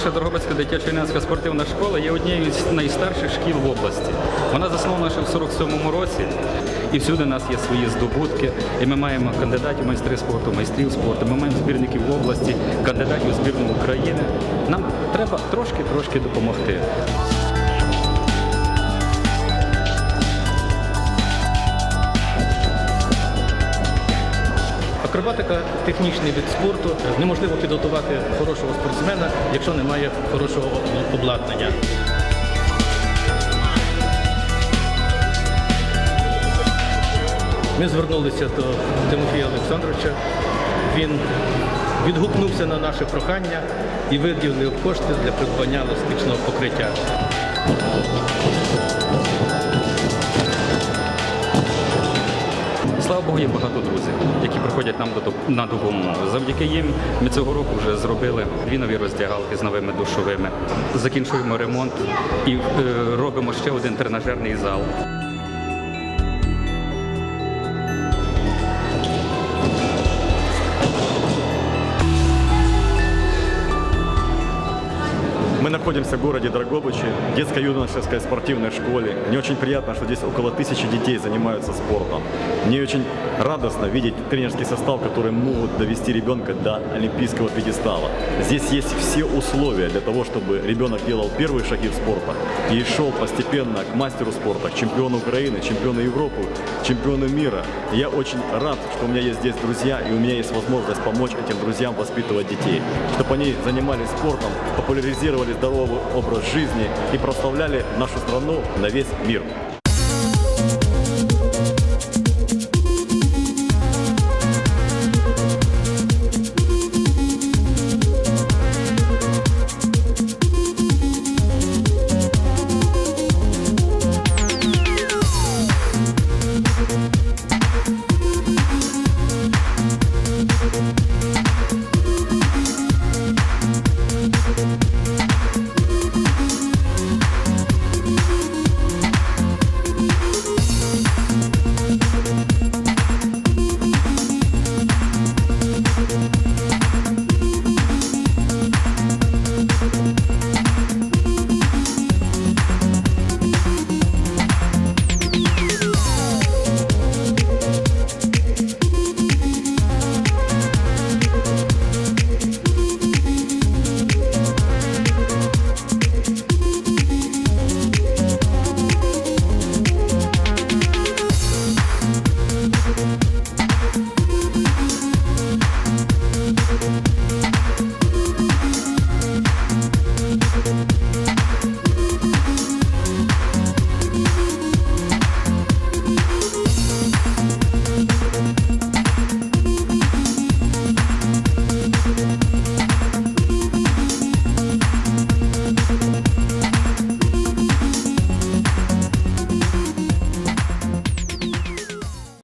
Наша Дрогобицька дитячо-юнацька спортивна школа є однією з найстарших шкіл в області. Вона заснована ще в 47-му році, і всюди у нас є свої здобутки. І ми маємо кандидатів майстри спорту, майстрів спорту. Ми маємо збірників в області, кандидатів у збірну України. Нам треба трошки-трошки допомогти. Акробатика технічний вид спорту. Неможливо підготувати хорошого спортсмена, якщо немає хорошого обладнання. Ми звернулися до Тимофія Олександровича. Він відгукнувся на наше прохання і виділив кошти для придбання еластичного покриття. Слава Богу, є багато друзів, які приходять нам на допомогу. Завдяки їм ми цього року вже зробили дві нові роздягалки з новими душовими. Закінчуємо ремонт і е, робимо ще один тренажерний зал. Мы находимся в городе Драгобычи, детско-юношеской спортивной школе. Мне очень приятно, что здесь около тысячи детей занимаются спортом. Мне очень радостно видеть тренерский состав, который могут довести ребенка до олимпийского пьедестала. Здесь есть все условия для того, чтобы ребенок делал первые шаги в спорта и шел постепенно к мастеру спорта, к чемпиону Украины, чемпиону Европы, чемпиону мира. Я очень рад, что у меня есть здесь друзья, и у меня есть возможность помочь этим друзьям воспитывать детей, чтобы они занимались спортом, популяризировали здоровый образ жизни и прославляли нашу страну на весь мир.